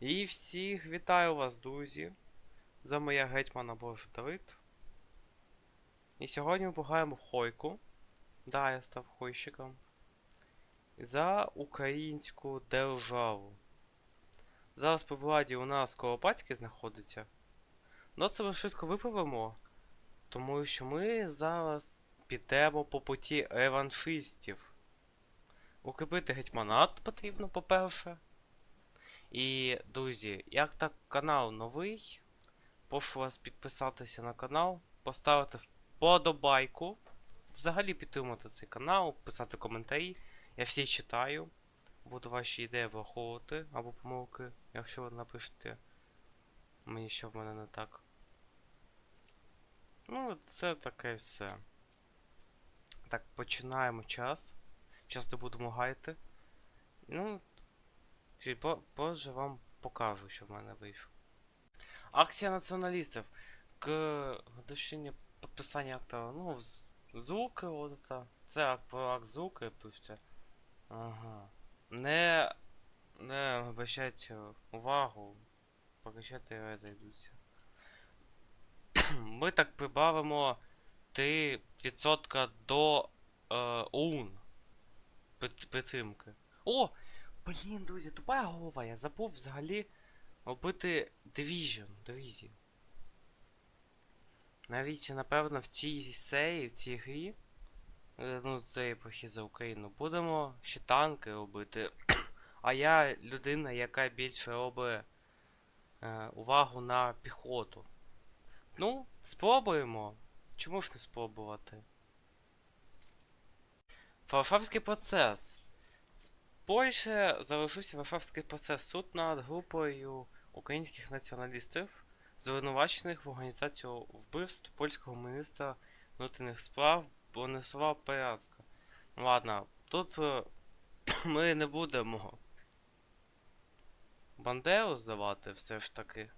І всіх вітаю вас, друзі. За моя гетьмана Божий Давид. І сьогодні ми пограємо Хойку. Да, я став хойщиком. За українську державу. Зараз по владі у нас Колопацький знаходиться. Ну це ми швидко виправимо. Тому що ми зараз підемо по путі реваншистів. Укріпити гетьманат потрібно, по-перше. І, друзі, як так канал новий, прошу вас підписатися на канал, поставити вподобайку, взагалі підтримати цей канал, писати коментарі. Я всі читаю. Буду ваші ідеї враховувати або помилки, якщо ви напишете мені, що в мене не так. Ну, це таке все. Так, починаємо час. Не будемо гаяти. Ну, позже вам покажу, що в мене вийшло. Акція націоналістів. К годовщині підписання акта. Ну, звуки, от. Це ак- про акт звуки пишете. Ага. Не. Не обращайте увагу. Покачати зайдуться. Ми так прибавимо 3% до е, ОУН. Підтримки. О! Блін, друзі, тупа голова, я забув взагалі робити Division, дивізію. Навіть, напевно, в цій серії, в цій грі, е, ну, це епохи за Україну, будемо ще танки робити. А я людина, яка більше робить е, увагу на піхоту. Ну, спробуємо. Чому ж не спробувати? Варшавський процес. Польщі залишився Варшавський процес. Суд над групою українських націоналістів, звинувачених в організації вбивств польського міністра внутрішніх справ Бонислава Порядка. Ладно, тут е, ми не будемо Бандеру здавати все ж таки.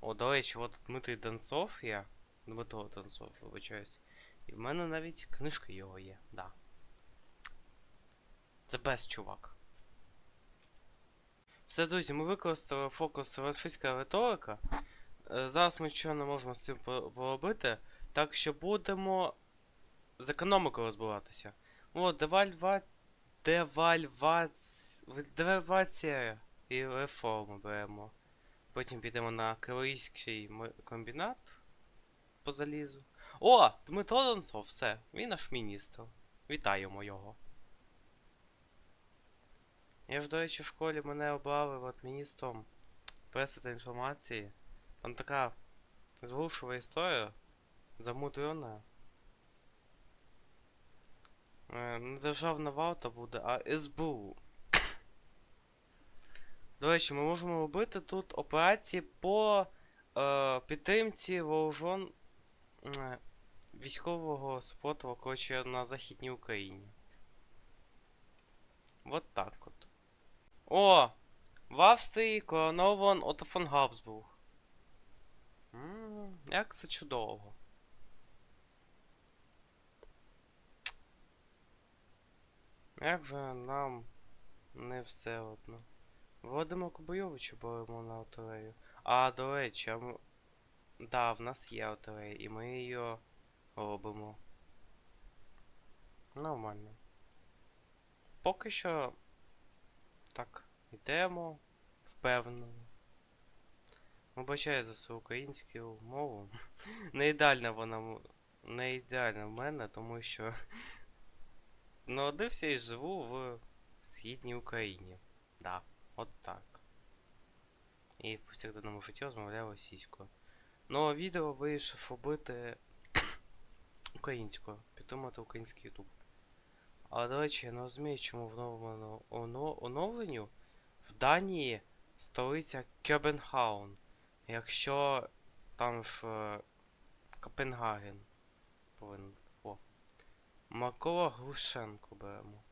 О, до речі, от Дмитрий Донцов є. Дмитро Донцов, вибачаюсь. І в мене навіть книжка його є, да. Це без чувак. Все, друзі, ми використали фокус рашистська риторика. Е, Зараз ми нічого не можемо з цим поробити. Так що будемо з економікою розбиратися. О, девальва... Девальва... Девальвація і реформи беремо. Потім підемо на калорійський комбінат по залізу. О! Дмитро Донцов, все, він наш міністр. Вітаємо його. Я ж, до речі, в школі мене обрали от міністром преси та інформації. Там така зворушова історія, замудрена. Е, Не державна варта буде, а СБУ. До речі, ми можемо робити тут операції по е, підтримці вооружен е, військового супротиву, коротше, на Західній Україні. Вот так от. О! В Австрії коронован Отто фон Габсбург. М, Як це чудово. Як же нам не все одно. Володимир Кубойовича беремо на артилерію. А, до речі, а м- да, в нас є артилерія, і ми її робимо. Нормально. Поки що так, йдемо впевнено. Вибачаю за свою українську мову. Не ідеальна вона не ідеальна в мене, тому що народився і живу в східній Україні. Да, от так. І в повсякденному житті розмовляю російською. Ну, а відео вирішив робити українською, підтримати український ютуб. Але, до речі, я не розумію, чому в новому оновленню в Данії столиця Кьобенхаун. Якщо там ж е, Копенгаген повинен. О. Микола Глушенко беремо.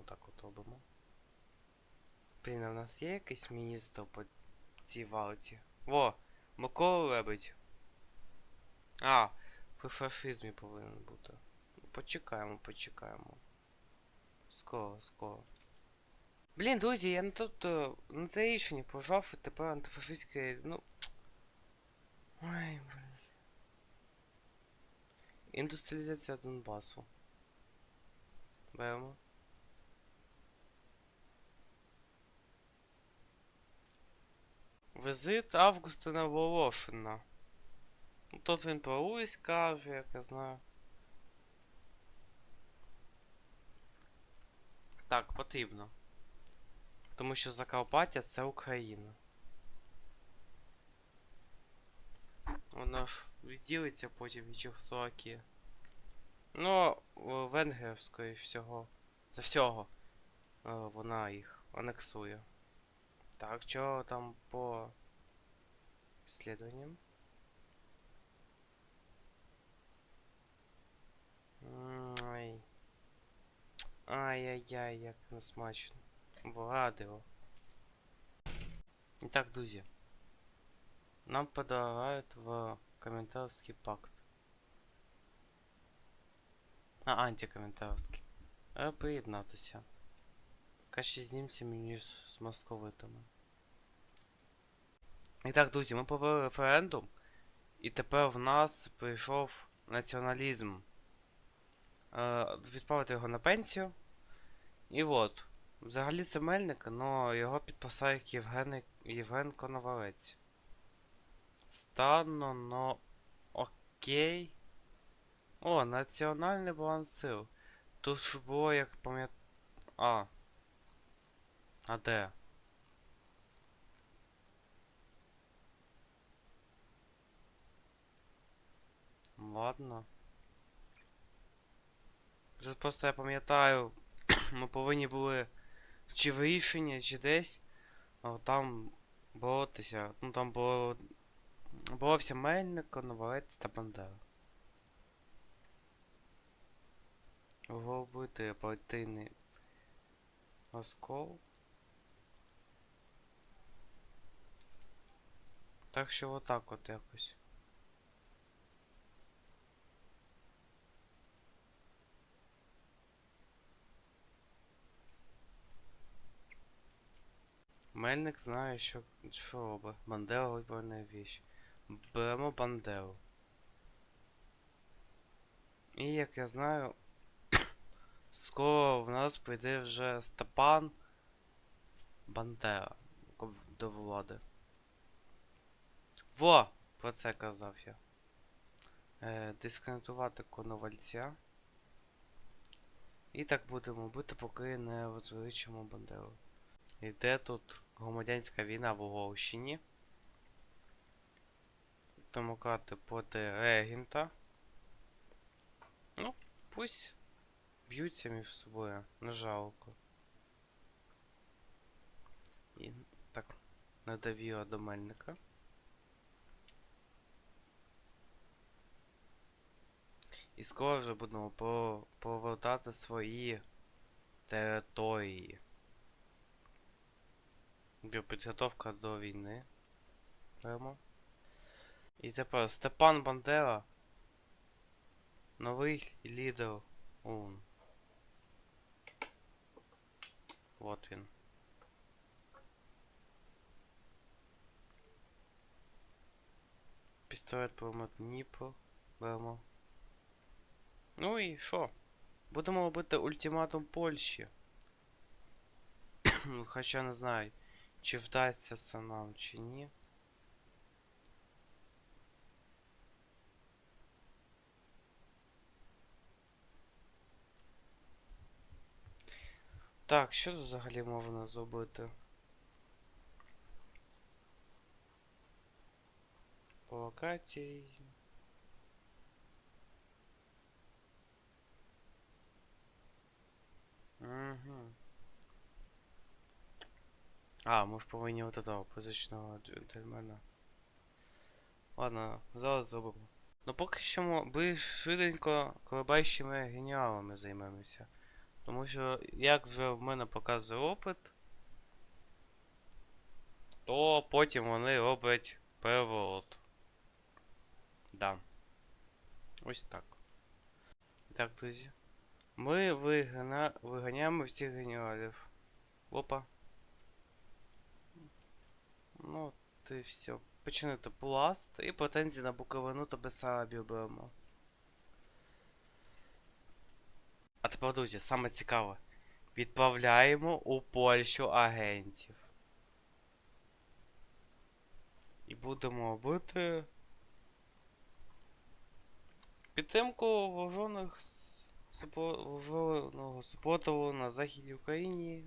Отак от робимо. Блін, а в нас є якийсь міністр по цій валті? Во! Микола Лебедь. А, при фашизмі повинен бути. Почекаємо, почекаємо. Скоро, скоро. Блін, друзі, я не тут е, на те рішення пожав і тепер антифашистське, ну. Ой, блін. Індустріалізація Донбасу. Беремо. Визит Августина Волошина. Ну, Тут він про Луїсь каже, як я знаю. Так, потрібно. Тому що Закарпаття це Україна. Воно ж відділиться потім від Чехословакії. Ну, венгерської всього. За всього. е, Вона їх анексує. Так, що там по исследованиям? Ай. Ай-яй-яй, як несмачно. Вгадило. Итак, друзья. Нам предлагают в комментарский пакт. А, антикоментарський. Е, приєднатися. Краще з німцями, ніж з московитами. І так, друзі, ми провели референдум, і тепер в нас прийшов націоналізм. Е, відправити його на пенсію. І от. Взагалі це Мельник, але його підписав як Євген, Євген Коновалець. Станно, но окей. О, національний баланс сил. Тут ж було, як пам'ят... А. А де? Ладно. Тут просто я пам'ятаю, ми повинні були чи в чи десь. а Там боротися. Ну там було. Боровся Мельник, Коновалець та Бандера. Вробити партийний розкол. Так що отак от якось. Мельник знає, що, що робить. Бандера виборна віч. Беремо Бандеру. І як я знаю, скоро в нас прийде вже Степан Бандера до влади. Во! Про це казав я. Е, дискредитувати коновальця. І так будемо бити, поки не розвеличимо Бандеру. Іде тут громадянська війна в Угорщині. Демократи проти регента. Ну, пусть б'ються між собою, не жалко. І так, надавіла до мельника. І скоро вже будемо повертати свої території. Підготовка до війни. Беремо. І тепер Степан Бандера. Новий лідер ОУН. Вот він. Пістолет пулемет Дніпро. Беремо. Ну і що? Будемо робити ультиматум Польщі. Хоча не знаю, чи вдасться це нам, чи ні. Так, що тут взагалі можна зробити? Провокації. Угу. А, ми ж повинні от этого позичного джентльмена. Ладно, зараз зробимо. Ну поки що ми більш швиденько колебаючими геніалами займемося. Тому що, як вже в мене показує опит, то потім вони роблять переворот. Да. Ось так. Так, друзі. Ми вигана... виганяємо всіх генералів. Опа. Ну, ти все. Починити пласт і претензії на Буковину та Бесарабію беремо. А тепер, друзі, саме цікаве. Відправляємо у Польщу агентів. І будемо робити підтримку вооруженого супротиву на Західній Україні.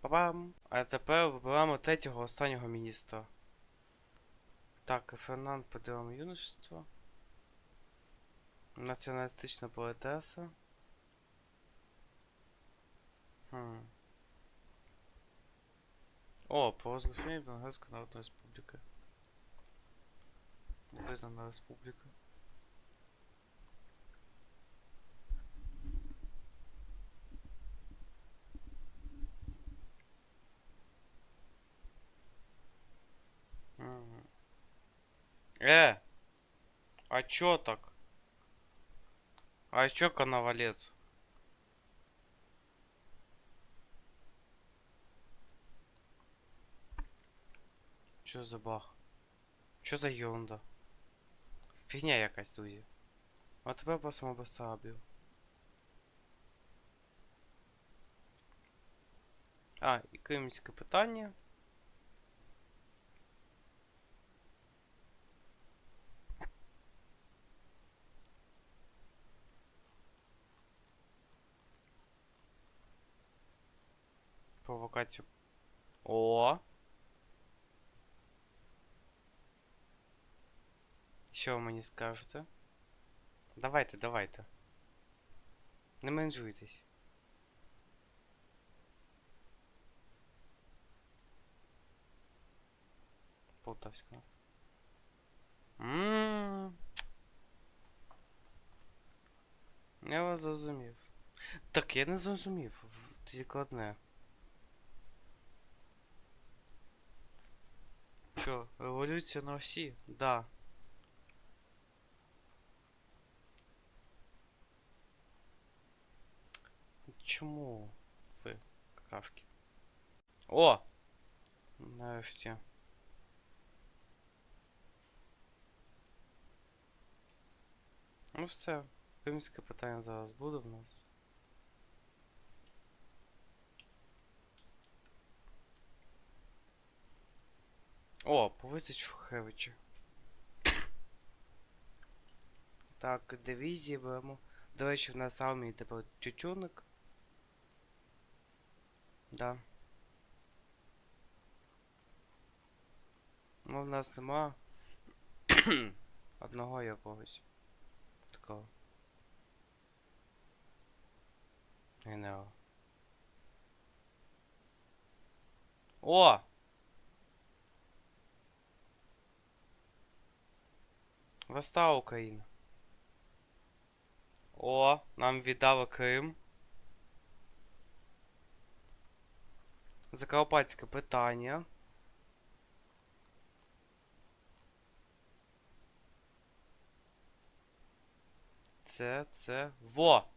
Па-бам! А тепер вибираємо третього останнього міністра. Так, Фернанд поділом юношества. Націоналістична поетеса. Хм. О, по розглашенню Венгерської Народної Республіки. Визнана республіка. Э! А чё так? А чё коновалец? Чё за бах? Чё за ерунда? Фігня якась, друзі. А тепер просимо Бесарабію. А, і кримське питання. Провокацію. О! Що ви мені скажете? Давайте, давайте. Не менжуйтесь. Полтавська нафта. Ммм. Я вас зрозумів. Так, я не зрозумів. Тільки одне. Що, революція на всі? Да. Чому ви, какашки? О! Нарешті. Ну все. Кримське питання зараз буде в нас. О, повисить Шухевича. Так, дивізії беремо. До речі, в нас армії тепер тютюник. Да. Ну, в нас нема одного якогось. Такого. Генерала. О! Востава Україна. О, нам віддали Крим. Закарпатське питання. Це, це. Во!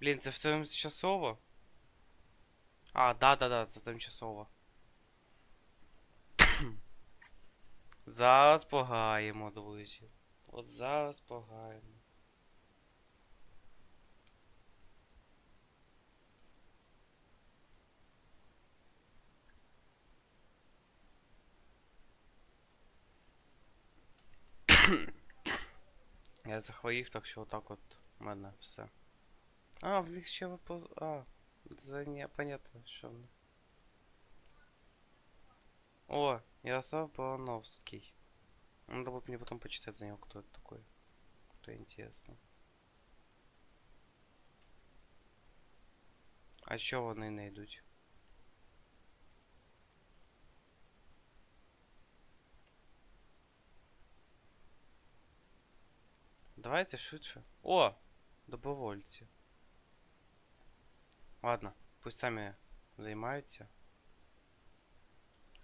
Блін, це ж тимчасово? А, да-да-да, це тимчасово. Зараз погаємо, друзі. От зараз погаємо. Я захворів, так що отак от у мене все. А, в них ще випоз... А, це не понятно, що в них. О, Ярослав Барановский. Надо будет мне потом почитать за него, кто это такой. Кто интересно. А чё вони не йдуть? Давайте швидше. О! Добровольці. Ладно, пусть самі займаються.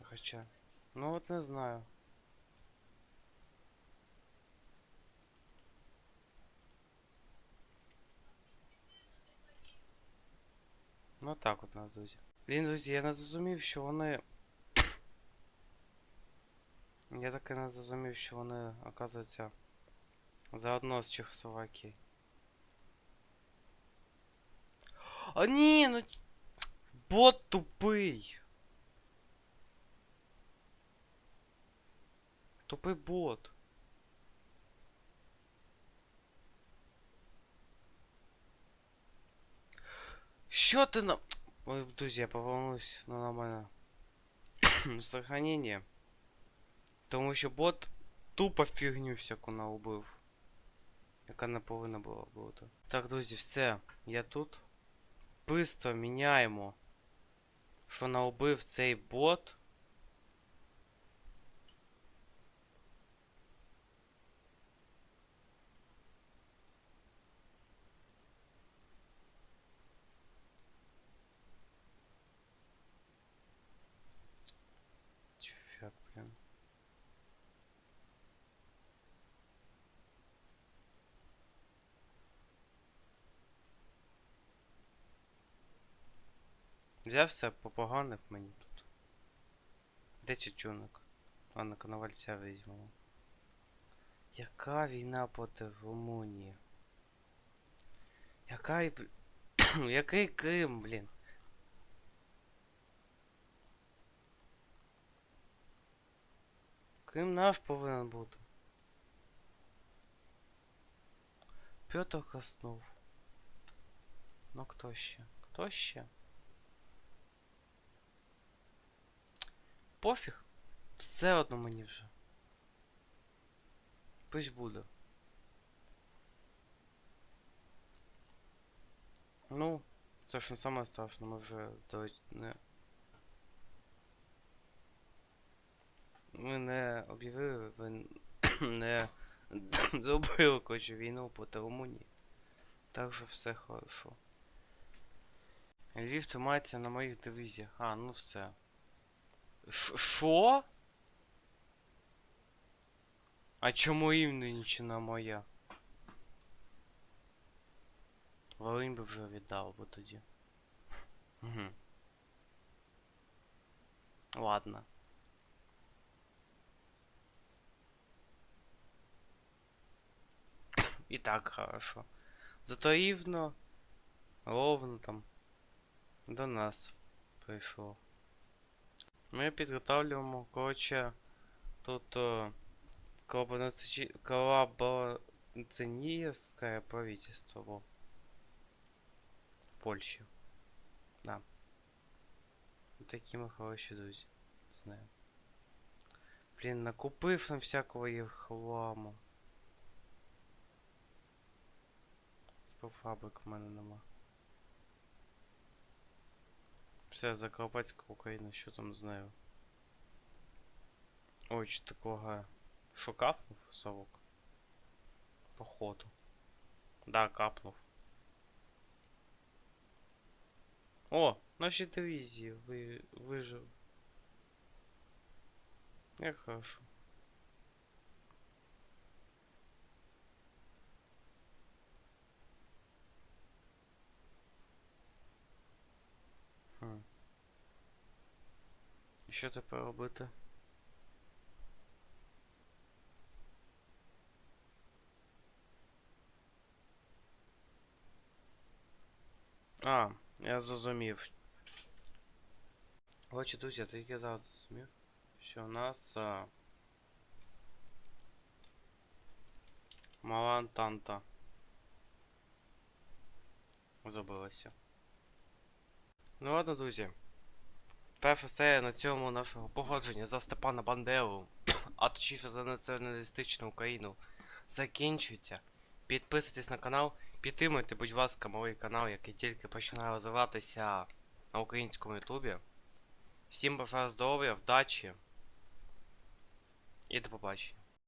Хоча. Ну от не знаю. Ну так от у нас, друзі. Блін, друзі, я не зрозумів, що вони. Я так і не зрозумів, що вони, оказується, заодно з Чехословакії. А ні, ну. ч- Бот тупий. Тупий бот. Що ти на... Ой, друзі, я повернусь на нормальне сохранення. Тому що бот тупо фігню всяку наубив. Яка не повинна була бути. Так, друзі, все. Я тут. Бистро міняємо. Що наубив цей бот. Взявся, попоганив мені тут. Де чечунок? А на коновальця візьмемо. Яка війна проти Румунії? Яка Який Крим, блін? Крим наш повинен бути. Петр Краснов. Ну хто ще? Хто ще? Пофіг. Все одно мені вже. Пусть буде. Ну, це ж не саме страшне, ми вже до... не. Ми не об'явили, ви не зробили коротше війну проти Румунії. Так що все хорошо. Львів тримається на моїх дивізіях. А, ну все. Шо? А чому Івненщина моя? Волинь би вже віддав би тоді. Угу. Ладно. І так хорошо. Зато рівно, ровно там до нас прийшло. Ми підготовлюємо, коротше, тут о, колабораці- коллаборационистское правительство во. в Польщі. Да. Такі ми хороші друзі. Знаю. Блін, накупив там всякого їх хламу. Типу фабрик в мене нема. Все, Закарпатська Україна, що там з нею? Ой, чи такого. Що капнув совок? Походу. Да, капнув. О, наші дивізії ви... вижив. Як хорошо. що тепер робити? А, я зрозумів. Отже, друзі, я тільки зараз зрозумів, що у нас а... мала антанта зробилася. Ну ладно, друзі. Перша все на цьому нашого погодження за Степана Бандеру, а точніше за націоналістичну Україну, закінчується. Підписуйтесь на канал, підтримуйте, будь ласка, малий канал, який тільки починає розвиватися на українському ютубі. Всім бажаю здоров'я, вдачі і до побачення.